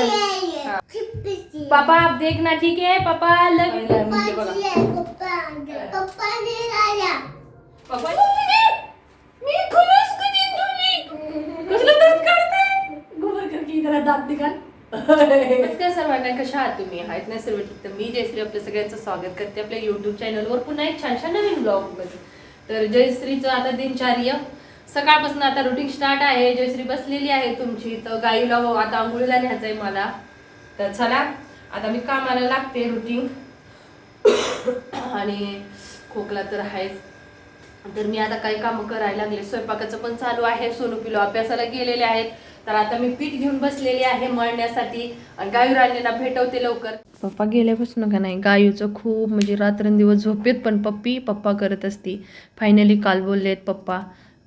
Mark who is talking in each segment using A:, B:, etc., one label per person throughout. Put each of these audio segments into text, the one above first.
A: हाँ। पापा आप देखना ठीक है? पापा नमस्कार सर्वांना कशा आहात तुम्ही आहेत ना सर्व ठीक तर मी जयश्री आपल्या सगळ्यांचं स्वागत करते आपल्या युट्यूब चॅनलवर पुन्हा एक छानशा नवीन ब्लॉगमध्ये तर जयश्रीचं आता दिनचर्या. सकाळपासून आता रुटीन स्टार्ट आहे. जयश्री बसलेली आहे तुमची. तर गाईला आता आंघोळीला न्यायचं आहे मला. तर चला आता मी कामाला लागते रुटीन आणि खोकला तर आहेच. तर मी आता काही कामं करायला लागले. स्वयंपाकाचं पण चालू आहे. सोनू पिलो अभ्यासाला गेलेले आहेत. तर आता मी पीठ घेऊन बसलेली आहे मळण्यासाठी. आणि गायू राणीला भेटवते लवकर. पप्पा गेल्यापासून का नाही गायूचं खूप म्हणजे रात्रंदिवस झोपेत पण पप्पी पप्पा करत असती. फायनली काल बोलले आहेत पप्पा.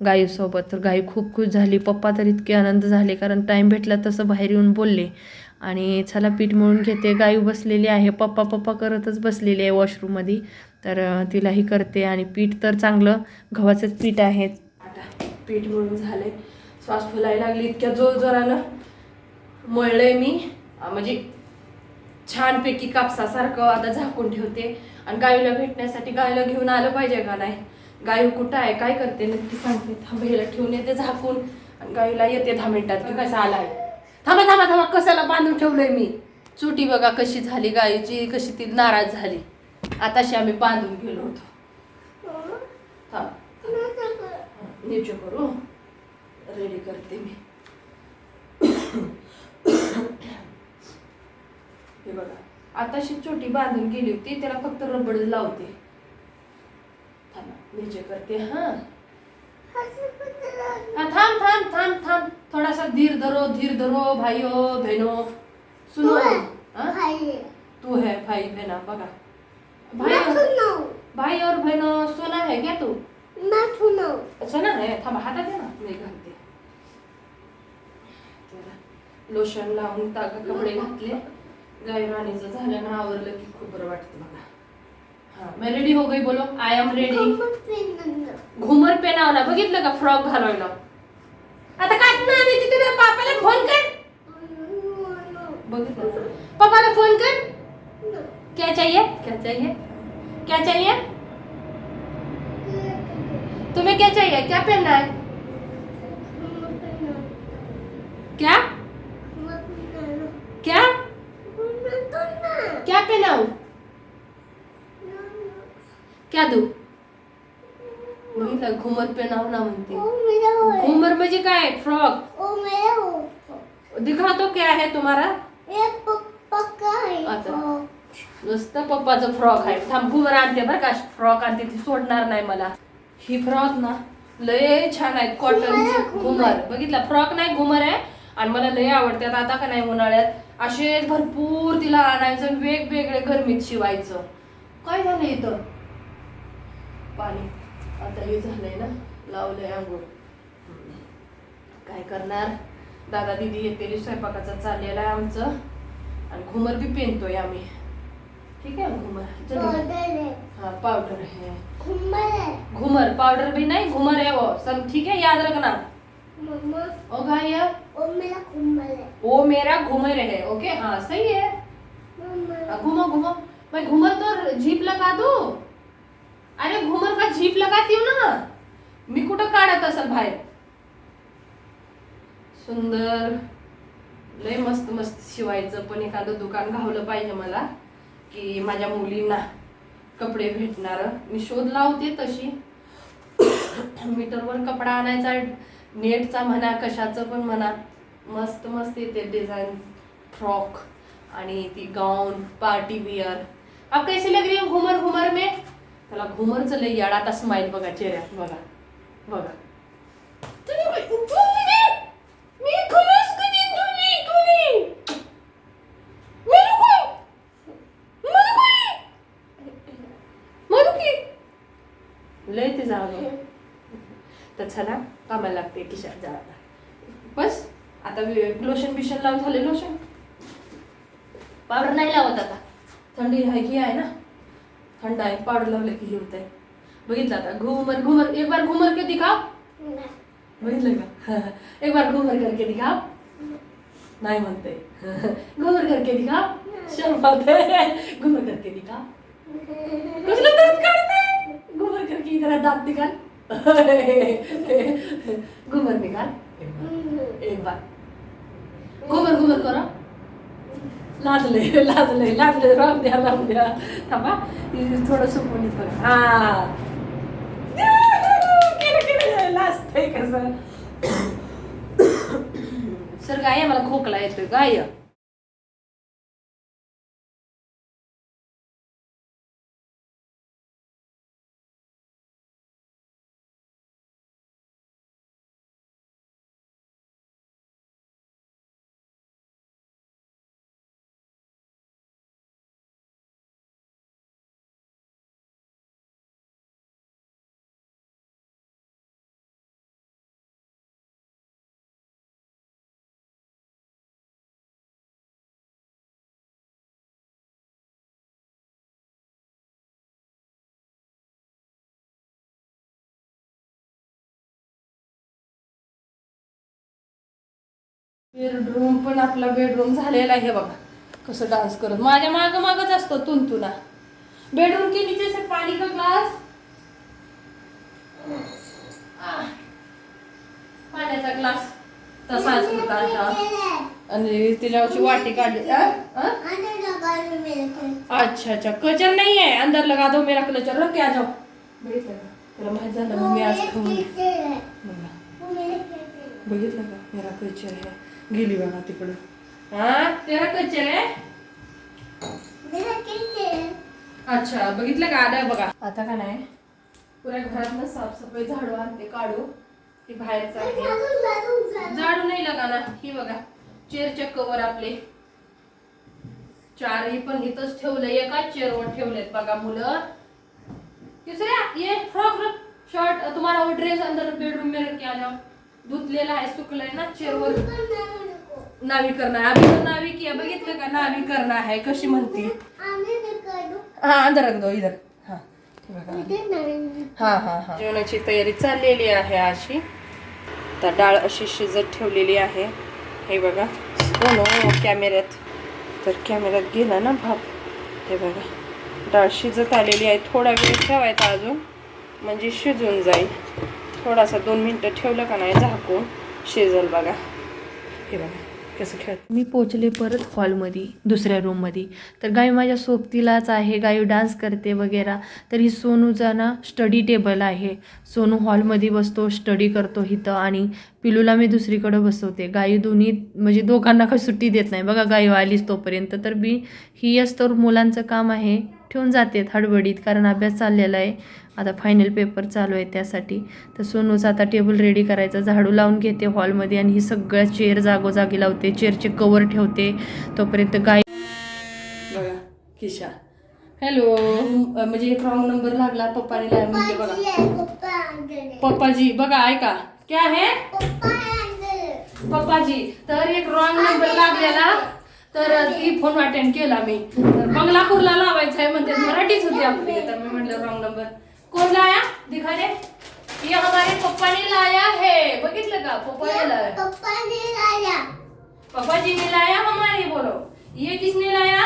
A: गाईसोबत. तर गाई खूप खुश झाली. पप्पा तर इतके आनंद झाले कारण टाईम भेटला तसं बाहेर येऊन बोलले. आणि चला पीठ मळून घेते. गायू बसलेली आहे. पप्पा पप्पा करतच बसलेली आहे वॉशरूममध्ये तर तिलाही करते. आणि पीठ तर चांगलं गव्हाचंच पीठ आहे. आता पीठ मळून झालंय. श्वास फुलायला लागली. इतक्या जोर जोरानं मळलंय मी. म्हणजे म्हणजे छानपैकी कापसासारखं आता झाकून ठेवते. आणि गायीला भेटण्यासाठी गायला घेऊन आलं पाहिजे का नाही? गायू कुठं आहे? काय करते? नक्की सांगते. थांबेला ठेवून येते झाकून. आणि येते दहा मिनिटात की कसा आलाय? थांबा थांबा थांबा. कशाला बांधून ठेवलंय मी? चुटी बघा कशी झाली गायूची कशी ती नाराज झाली. आताशी आम्ही बांधून गेलो होतो. थांब. नीचे करू. रेडी करते मी. हे बघा. आताशी छोटी बांधून गेली होती त्याला फक्त रबड लावते. थांबा नीचे करते हा. हा थांब थांब थांब थांब. थोडासा धीर धरो धीर धरो भाइयो बहनो सुनो. हाँ? तू है भाई बहना बघा. भाई भाई और बहनो सोना है क्या तू? सोना है? थांबा हातात आहे ना? मी घालते लोशन लावून तागा कपडे घातले. गाय राणीचं झालं ना आवरलं की खूप बरं वाटतं बघा मैं रेडी हो गई बोलो। आय एम रेडी घुमर पेनावला बघितलं का फ्रॉक घालवायला आता काय ना आणायची तिथे पापाला फ़ोन कर। बघितलं पापाला फ़ोन कर। क्या चाहिए? क्या चाहिए? क्या चाहिए? तुम्हें क्या चाहिए? क्या पहनना है? क्या? क्या दू? बघितलं घुमर पेनाव ना म्हणते. घुमर म्हणजे काय? फ्रॉक. दिखा तो क्या है तुम्हारा. नुसतं पप्पाचं फ्रॉक आहे. थांब घुमर आणते बरं का. फ्रॉक आणते ती सोडणार नाही मला. ही फ्रॉक ना लय छान आहेत कॉटनचे घुमर बघितला? फ्रॉक नाही घुमर आहे. आणि मला लय आवडतात आता का नाही उन्हाळ्यात. असे भरपूर तिला आणायचं आणि वेगवेगळे गरमीत शिवायचं. काय झालं इथं? पाणी. आता हे झालंय ना लावलंय आंघोळ. काय करणार? दादा दिदी येते स्वयंपाकाचा चाललेला आहे आमचं. आणि घुमर बी पेनतोय आम्ही. ठीक है घुमर. हाँ पाउडर है घुमर पाउडर भी नहीं घुमर है. वो सब ठीक है याद रखना ओ गाया. वो मेरा घुमर है ओके हाँ सही है हाँ, घुमो घुमो. मैं घुमर तो जीप लगा दू. अरे घुमर का जीप लगाती हूँ ना? मी कुठं काढत असेल बाहेर? सुंदर. लय मस्त मस्त शिवायचं पण एखादं दुकान घावलं पाहिजे मला की माझ्या मुलींना कपडे भेटणार. मी शोध लावते तशी. मीटरवर कपडा आणायचा नेटचा म्हणा कशाचं पण म्हणा. मस्त मस्त येते डिझाईन फ्रॉक आणि ती गाऊन पार्टी विअर अब कैसी लग रही हो घुमर घुमर में? त्याला घुमरचं लय याड आता स्माईल बघा चेहऱ्यात बघा. बघा? लय ते जावं तर चला कामाला लागते खिशात जा आता बस आता लोशन बिशन लावून झाले लोशन पावडर नाही लावत आता. थंडी आहे ही आहे ना? थंड आहे पावडर लावलं की हे होत आहे बघितलं आता? घुमर घुमर. एक बार घुमर के? दिखाओ बघितलं का? एक बार घुमर करके दिखाओ नाही म्हणते. घुमर करके दिखा शर्माते घुमर करके दिखा कसलं दात काढते? घुमर करके इधर दात निकाल. घुमर निकाल. एक बार. घुमर घुमर करा. लाजले लाजले लाजले राम द्या राम द्या. थांबा थोडं सुकून बघा हा. लाजतंय कसं. सर गाय मला खोकला येतोय गाय. बेडरूम पण आपला बेडरूम झालेला आहे बघा. कसं डान्स करत. माझ्या माग मागच असतो तुंतुना बेडरूम के नीचे से पाणी का ग्लास आह. पाण्याचा ग्लास तसाच होता आणि त्याच्यावरची वाटी काढली? अच्छा अच्छा. कचर नहीं है अंदर लगा दो मेरा क्लचर रख आ जाओ त्याला माहीत झालं मग मी आज खाऊन. बघा. बघितलं का? मेरा कचर आहे गेली बघा तिकडं. हा? तेरा अच्छा बघितलं का? आलं बघा. आता का नाही? पुऱ्या घरातनं साफसफाई झाडू आणते काढू. ती बाहेरचं झाडू नाही लगा ना ही बघा चेअरचे कवर आपले. चारही पण इथंच ठेवलं एकाच चेअरवर ठेवलेत बघा मुलं. तिसऱ्या ये फ्रॉक शर्ट तुम्हाला ड्रेस अंदर बेडरूम में रख के आ जाओ धुतलेला आहे सुकलंय ना चेअरवर. नावी करना है अभी तो नावी किया बघितलं का? नावी करना है कशी म्हणती? हा अंदर रख दो इधर. हा. हे बघा हा हा हा. जेवणाची तयारी चाललेली आहे अशी. तर डाळ अशी शिजत ठेवलेली आहे. हे बघा. हो नो कॅमेऱ्यात. तर कॅमेऱ्यात गेला ना भाप हे बघा. डाळ शिजत आलेली आहे. थोडा वेळ ठेवायचा अजून. म्हणजे शिजून जाईल. थोडासा दोन मिनटं ठेवलं का नाही झाकून. शिजल बघा. हे बघा. कसं खेळत मी पोचले परत हॉलमध्ये दुसऱ्या रूममध्ये तर गाय माझ्या सोबतीलाच आहे गाय डान्स करते वगैरे. तर ही सोनूचा ना स्टडी टेबल आहे. सोनू हॉलमध्ये बसतो स्टडी करतो इथं आणि पिलूला मी दुसरीकडं बसवते. गाई दोन्ही म्हणजे दोघांना काही सुट्टी देत नाही. बघा गाई आलीच तोपर्यंत. तर मी ही यस तर मुलांचं काम आहे. ठेवून जाते हडबडीत कारण अभ्यास चाललेला आहे. आता फायनल पेपर चालू आहे त्यासाठी. तर सोनूचं आता टेबल रेडी करायचं. झाडू लावून घेते हॉलमध्ये आणि ही सगळ्या चेअर जागोजागी लावते. चेअरचे कवर ठेवते. तोपर्यंत गाय बघा किशा. हॅलो म्हणजे एक रॉंग नंबर लागला. पप्पाने लाय म्हणते बघा. पप्पाजी बघा ऐका. क्या है? पप्पाजी तर एक रॉंग नंबर लागलेला. तर ती फोन अटेंड केला मी. तर बंगलापूरला लावायचं आहे म्हणते. मराठीच होती आपली. तर मी म्हटलं रॉंग नंबर कोण लाया? दिखा दे ये हमारे पप्पा ने लाया है. बघितलं का? पप्पा ने लाया. पप्पा जी ने लाया हमारे? बोलो. ये किसने लाया?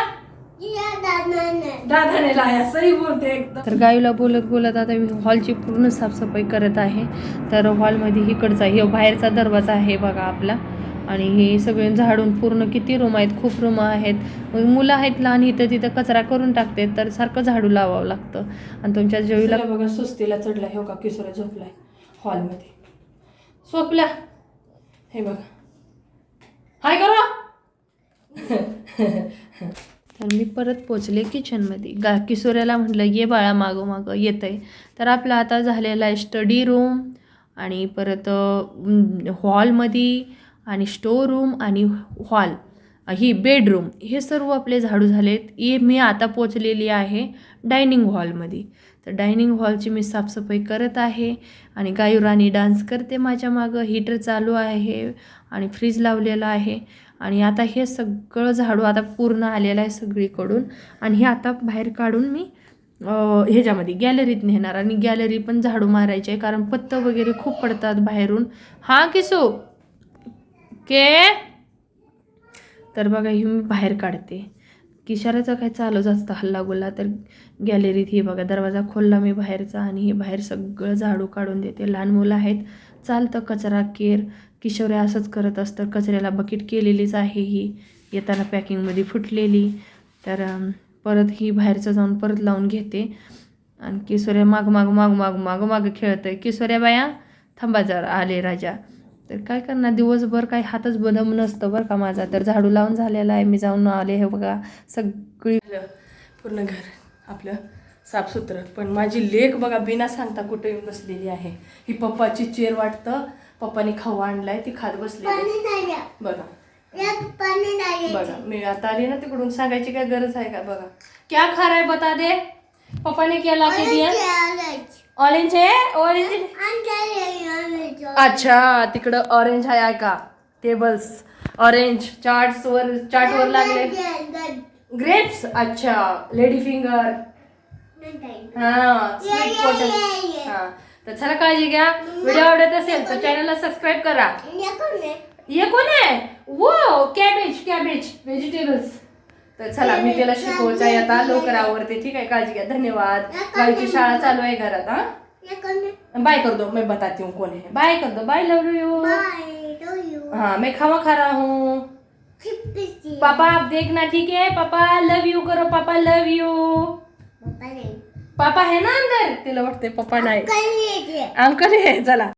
A: दादाने लाया. सही बोलते एकदम. तर गायूला बोलत बोलत आता मी हॉलची पूर्ण साफसफाई करत आहे. तर हॉलमध्ये इकडचा हे बाहेरचा दरवाजा आहे बघा आपला. आणि हे सगळे झाडून पूर्ण किती रूम आहेत खूप रूम आहेत. मग मुलं आहेत लहान इथं तिथं कचरा करून टाकते तर सारखं झाडू लावावं लागतं. आणि तुमच्या जेवीला बघा सुस्तीला चढला हे का? किशोरा झोपलाय हॉलमध्ये. झोपला. हे बघा. हाय करा! तर मी परत पोचले किचनमध्ये गा किशोऱ्याला म्हटलं ये बाळा मागं मागं येतं आहे तर आपला आता झालेला आहे स्टडी रूम आणि परत हॉलमध्ये आणि स्टोर रूम आणि हॉल ही बेडरूम हे सर्व आपले झाडू झालेत. ये मी आता पोचलेली आहे डायनिंग हॉलमध्ये. तर डायनिंग हॉलची मी साफसफाई करत आहे आणि गायुराणी डान्स करते माझ्या मागं. हीटर चालू आहे आणि फ्रीज लावलेला आहे. आणि आता हे सगळं झाडू आता पूर्ण आलेलं आहे सगळीकडून. आणि हे आता बाहेर काढून मी ह्याच्यामध्ये गॅलरीत नेणार. आणि गॅलरी पण झाडू मारायची आहे कारण पत्तं वगैरे खूप पडतात बाहेरून. हां किसू के तर बघा ही मी बाहेर काढते. किशाऱ्याचा काय चालूच असतं हल्ला गुल्ला तर गॅलरीत ही बघा दरवाजा खोलला मी बाहेरचा आणि हे बाहेर सगळं झाडू काढून देते. लहान मुलं आहेत. चालतं कचरा केर. किशोऱ्या असंच करत असतं. कचऱ्याला बकेट केलेलीच आहे ही. येताना पॅकिंगमध्ये फुटलेली. तर परत ही बाहेरचं जाऊन परत लावून घेते. आणि किशोऱ्या माग माग माग माग माग माग खेळतंय. किशोऱ्या बाया थांबा जर. आले राजा. तर काय करणार? दिवसभर काही हातच बदम नसतं बरं का माझा. तर झाडू लावून झालेला आहे. मी जाऊन आले हे बघा. सगळी पूर्ण घर आपलं साफसुथरं. पण माझी लेक बघा बिना सांगता कुठे येऊन बसलेली आहे. ही पप्पाची चेअर वाटतं. पप्पानी खाऊ आणलाय ती खात बसलेली आहे. बघा. बघा मी आता आली ना तिकडून. सांगायची काय गरज आहे का? बघा. क्या खा रहा है बता दे. पप्पा ने क्या ला के दिया? ऑरेंज है? ऑरेंज अच्छा तिकडं ऑरेंज आहे का टेबल्स ऑरेंज चार्ट्स वर चार्ट वर लागले. ग्रेप्स अच्छा. लेडी फिंगर हा स्वीट पोटल हा. तर चला काळजी घ्या. व्हिडिओ आवडत असेल तर चॅनलला सबस्क्राईब करा. ये कोण आहे? वो कॅबेज कॅबेज व्हेजिटेबल्स तर चला मी त्याला शिकवायचं आहे आता लवकर आवडते ठीक आहे काळजी घ्या. धन्यवाद. गाईची शाळा चालू आहे घरात हा? बाय कर दो मैं बताती हूँ कौन है बाय कर दो बाय लव यू हाँ मैं खावा खा रहा हूँ पापा आप देखना ठीक है पापा लव यू करो. पापा लव यू पापा है ना अंदर? तिला वाटते पप्पा नाही. अंकल आहे चला.